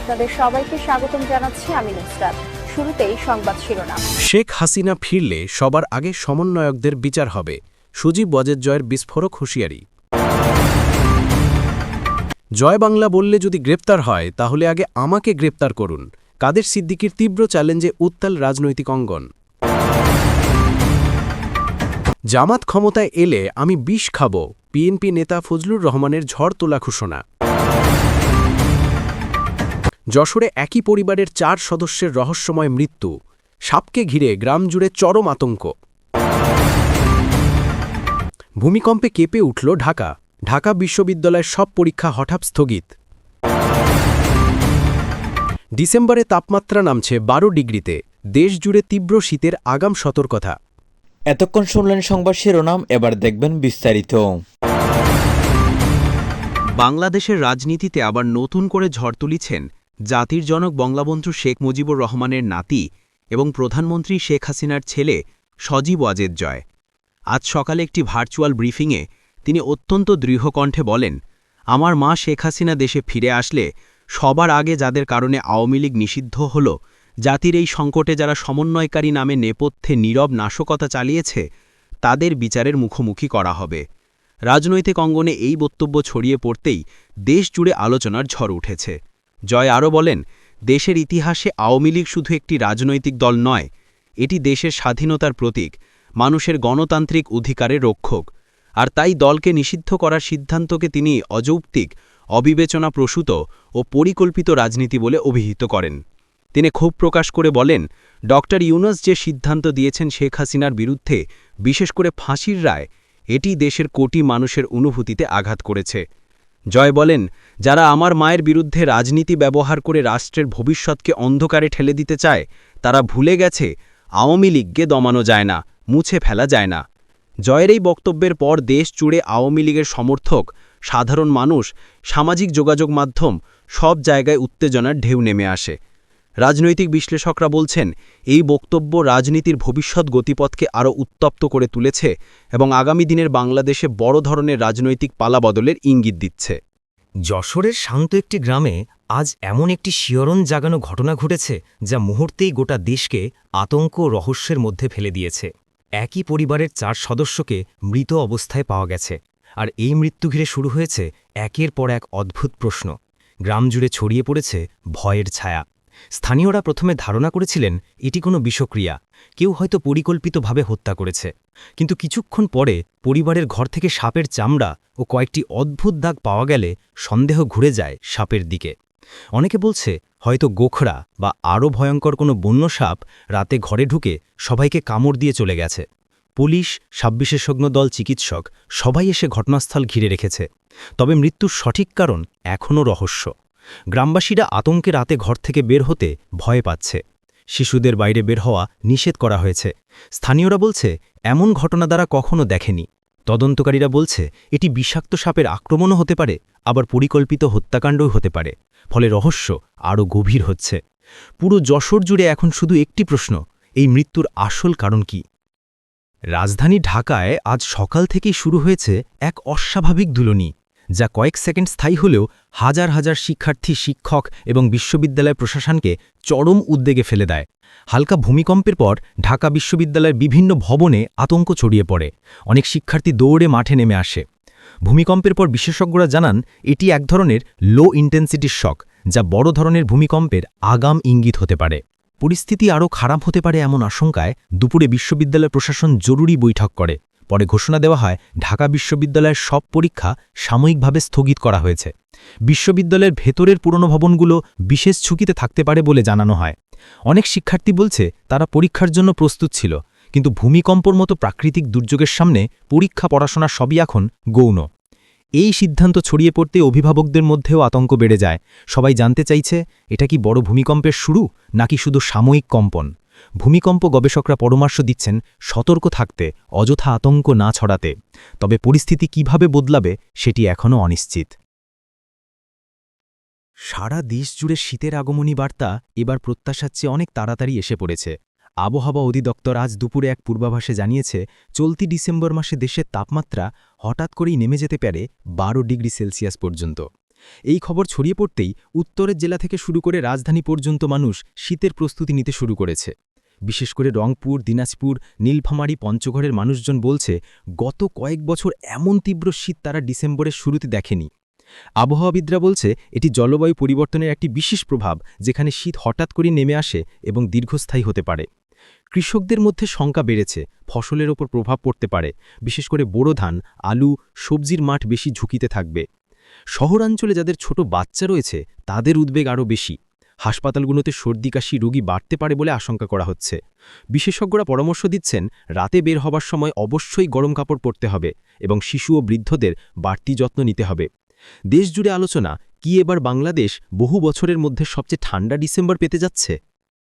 আপনাদের সবাইকে স্বাগতম জানাচ্ছি আমি নুসরাত। শুরুতেই সংবাদ শিরোনাম। শেখ হাসিনা ফিরলে সবার আগে সমন্বয়কদের বিচার হবে। সুজীব ওয়াজেদ জয়ের বিস্ফোরক হুঁশিয়ারি। জয় বাংলা বললে যদি গ্রেপ্তার হয়, তাহলে আগে আমাকে গ্রেপ্তার করুন। কাদের সিদ্দিকির তীব্র চ্যালেঞ্জে উত্তাল রাজনৈতিক অঙ্গন। জামাত ক্ষমতায় এলে আমি বিষ খাব পিএনপি নেতা ফজলুর রহমানের ঝড় তোলা ঘোষণা। যশোরে একই পরিবারের চার সদস্যের রহস্যময় মৃত্যু সাপকে ঘিরে গ্রাম জুড়ে চরম আতঙ্ক। ভূমিকম্পে কেঁপে উঠল ঢাকা। ঢাকা বিশ্ববিদ্যালয়ের সব পরীক্ষা হঠাৎ স্থগিত। ডিসেম্বরে তাপমাত্রা নামছে বারো ডিগ্রিতে। দেশজুড়ে তীব্র শীতের আগাম সতর্কতা। এতক্ষণ শুনলেন সংবাদ শিরোনাম এবার দেখবেন বিস্তারিত। বাংলাদেশের রাজনীতিতে আবার নতুন করে ঝড় তুলিছেন জাতির জনক বঙ্গবন্ধু শেখ মুজিবুর রহমানের নাতি এবং প্রধানমন্ত্রী শেখ হাসিনার ছেলে সজীব ওয়াজেদ জয়। আজ সকালে একটি ভার্চুয়াল ব্রিফিংয়ে তিনি অত্যন্ত দৃঢ়কণ্ঠে বলেন, আমার মা শেখ হাসিনা দেশে ফিরে আসলে সবার আগে যাদের কারণে আওয়ামী লীগ নিষিদ্ধ হল, জাতির এই সংকটে যারা সমন্বয়কারী নামে নেপথ্যে নীরব নাশকতা চালিয়েছে, তাদের বিচারের মুখোমুখি করা হবে। রাজনৈতিক অঙ্গনে এই বক্তব্য ছড়িয়ে পড়তেই দেশ জুড়ে আলোচনার ঝড় উঠেছে। জয় আরও বলেন, দেশের ইতিহাসে আওয়ামী লীগ শুধু একটি রাজনৈতিক দল নয়, এটি দেশের স্বাধীনতার প্রতীক, মানুষের গণতান্ত্রিক অধিকারের রক্ষক। আর তাই দলকে নিষিদ্ধ করার সিদ্ধান্তকে তিনি অযৌক্তিক, অবিবেচনাপ্রসূত ও পরিকল্পিত রাজনীতি বলে অভিহিত করেন। তিনি ক্ষোভ প্রকাশ করে বলেন ড ইউনাস যে সিদ্ধান্ত দিয়েছেন শেখ হাসিনার বিরুদ্ধে, বিশেষ করে ফাঁসির রায়, এটি দেশের কোটি মানুষের অনুভূতিতে আঘাত করেছে। জয় বলেন, যারা আমার মায়ের বিরুদ্ধে রাজনীতি ব্যবহার করে রাষ্ট্রের ভবিষ্যৎকে অন্ধকারে ঠেলে দিতে চায়, তারা ভুলে গেছে, আওয়ামী লীগকে দমানো যায় না, মুছে ফেলা যায় না। জয়ের এই বক্তব্যের পর দেশ জুড়ে আওয়ামী লীগের সমর্থক, সাধারণ মানুষ, সামাজিক যোগাযোগ মাধ্যম সব জায়গায় উত্তেজনার ঢেউ নেমে আসে। রাজনৈতিক বিশ্লেষকরা বলছেন, এই বক্তব্য রাজনীতির ভবিষ্যৎ গতিপথকে আরও উত্তপ্ত করে তুলেছে এবং আগামী দিনের বাংলাদেশে বড় ধরনের রাজনৈতিক পালাবদলের ইঙ্গিত দিচ্ছে। যশোরের শান্ত একটি গ্রামে আজ এমন একটি শিয়রণ জাগানো ঘটনা ঘটেছে যা মুহূর্তেই গোটা দেশকে আতঙ্ক রহস্যের মধ্যে ফেলে দিয়েছে। একই পরিবারের চার সদস্যকে মৃত অবস্থায় পাওয়া গেছে। আর এই মৃত্যু ঘিরে শুরু হয়েছে একের পর এক অদ্ভুত প্রশ্ন। গ্রাম জুড়ে ছড়িয়ে পড়েছে ভয়ের ছায়া। স্থানীয়রা প্রথমে ধারণা করেছিলেন, এটি কোনো বিষক্রিয়া। কেউ হয়তো পরিকল্পিতভাবে হত্যা করেছে। কিন্তু কিছুক্ষণ পরে পরিবারের ঘর থেকে সাপের চামড়া ও কয়েকটি অদ্ভুত দাগ পাওয়া গেলে সন্দেহ ঘুরে যায় সাপের দিকে। অনেকে বলছে, হয়তো গোখরা বা আরও ভয়ঙ্কর কোনো বন্য সাপ রাতে ঘরে ঢুকে সবাইকে কামড় দিয়ে চলে গেছে। পুলিশ সাববিশেষজ্ঞ দল, চিকিৎসক সবাই এসে ঘটনাস্থল ঘিরে রেখেছে। তবে মৃত্যুর সঠিক কারণ এখনও রহস্য। গ্রামবাসীরা আতঙ্কে রাতে ঘর থেকে বের হতে ভয় পাচ্ছে। শিশুদের বাইরে বের হওয়া নিষেধ করা হয়েছে। স্থানীয়রা বলছে, এমন ঘটনা দ্বারা কখনো দেখেনি। তদন্তকারীরা বলছে, এটি বিষাক্ত সাপের আক্রমণও হতে পারে, আবার পরিকল্পিত হত্যাকাণ্ডও হতে পারে। ফলে রহস্য আরও গভীর হচ্ছে। পুরো যশোর জুড়ে এখন শুধু একটি প্রশ্ন, এই মৃত্যুর আসল কারণ কি? রাজধানী ঢাকায় আজ সকাল থেকেই শুরু হয়েছে এক অস্বাভাবিক দুলনি যা কয়েক সেকেন্ড স্থায়ী হলেও হাজার হাজার শিক্ষার্থী, শিক্ষক এবং বিশ্ববিদ্যালয় প্রশাসনকে চরম উদ্বেগে ফেলে দেয়। হালকা ভূমিকম্পের পর ঢাকা বিশ্ববিদ্যালয়ের বিভিন্ন ভবনে আতঙ্ক ছড়িয়ে পড়ে। অনেক শিক্ষার্থী দৌড়ে মাঠে নেমে আসে। ভূমিকম্পের পর বিশেষজ্ঞরা জানান, এটি এক ধরনের লো ইন্টেন্সিটির শক যা বড় ধরনের ভূমিকম্পের আগাম ইঙ্গিত হতে পারে। পরিস্থিতি আরও খারাপ হতে পারে এমন আশঙ্কায় দুপুরে বিশ্ববিদ্যালয় প্রশাসন জরুরি বৈঠক করে। পরে ঘোষণা দেওয়া হয়, ঢাকা বিশ্ববিদ্যালয়ের সব পরীক্ষা সাময়িকভাবে স্থগিত করা হয়েছে। বিশ্ববিদ্যালয়ের ভেতরের পুরনো ভবনগুলো বিশেষ ঝুঁকিতে থাকতে পারে বলে জানানো হয়। অনেক শিক্ষার্থী বলছে, তারা পরীক্ষার জন্য প্রস্তুত ছিল, কিন্তু ভূমিকম্পর মতো প্রাকৃতিক দুর্যোগের সামনে পরীক্ষা পড়াশোনা সবই এখন গৌণ। এই সিদ্ধান্ত ছড়িয়ে পড়তে অভিভাবকদের মধ্যেও আতঙ্ক বেড়ে যায়। সবাই জানতে চাইছে, এটা কি বড় ভূমিকম্পের শুরু, নাকি শুধু সাময়িক কম্পন? ভূমিকম্প গবেষকরা পরামর্শ দিচ্ছেন, সতর্ক থাকতে, অযথা আতঙ্ক না ছড়াতে। তবে পরিস্থিতি কীভাবে বদলাবে, সেটি এখনও অনিশ্চিত। সারা দেশ জুড়ে শীতের আগমনী বার্তা এবার প্রত্যাশার চেয়ে অনেক তাড়াতাড়ি এসে পড়েছে। আবহাওয়া অধিদপ্তর আজ দুপুরে এক পূর্বাভাসে জানিয়েছে, চলতি ডিসেম্বর মাসে দেশের তাপমাত্রা হঠাৎ করেই নেমে যেতে পারে বারো ডিগ্রি সেলসিয়াস পর্যন্ত। এই খবর ছড়িয়ে পড়তেই উত্তরের জেলা থেকে শুরু করে রাজধানী পর্যন্ত মানুষ শীতের প্রস্তুতি নিতে শুরু করেছে। বিশেষ করে রংপুর, দিনাজপুর, নীলফামারী পঞ্চগড়ের মানুষজন বলছে, গত কয়েক বছর এমন তীব্র শীত তারা ডিসেম্বরের শুরুতে দেখেনি। আবহাওয়াবিদরা বলছে, এটি জলবায়ু পরিবর্তনের একটি বিশেষ প্রভাব, যেখানে শীত হঠাৎ করে নেমে আসে এবং দীর্ঘস্থায়ী হতে পারে। কৃষকদের মধ্যে শঙ্কা বেড়েছে, ফসলের ওপর প্রভাব পড়তে পারে, বিশেষ করে বোরো ধান, আলু, সবজির মাঠ বেশি ঝুঁকিতে থাকবে। শহরাঞ্চলে যাদের ছোট বাচ্চা রয়েছে, তাদের উদ্বেগ আরও বেশি। হাসপাতালগুলোতে সর্দি, কাশি রোগী বাড়তে পারে বলে আশঙ্কা করা হচ্ছে। বিশেষজ্ঞরা পরামর্শ দিচ্ছেন, রাতে বের হবার সময় অবশ্যই গরম কাপড় পরতে হবে এবং শিশু ও বৃদ্ধদের বাড়তি যত্ন নিতে হবে। দেশজুড়ে আলোচনা, কি এবার বাংলাদেশ বহু বছরের মধ্যে সবচেয়ে ঠান্ডা ডিসেম্বর পেতে যাচ্ছে?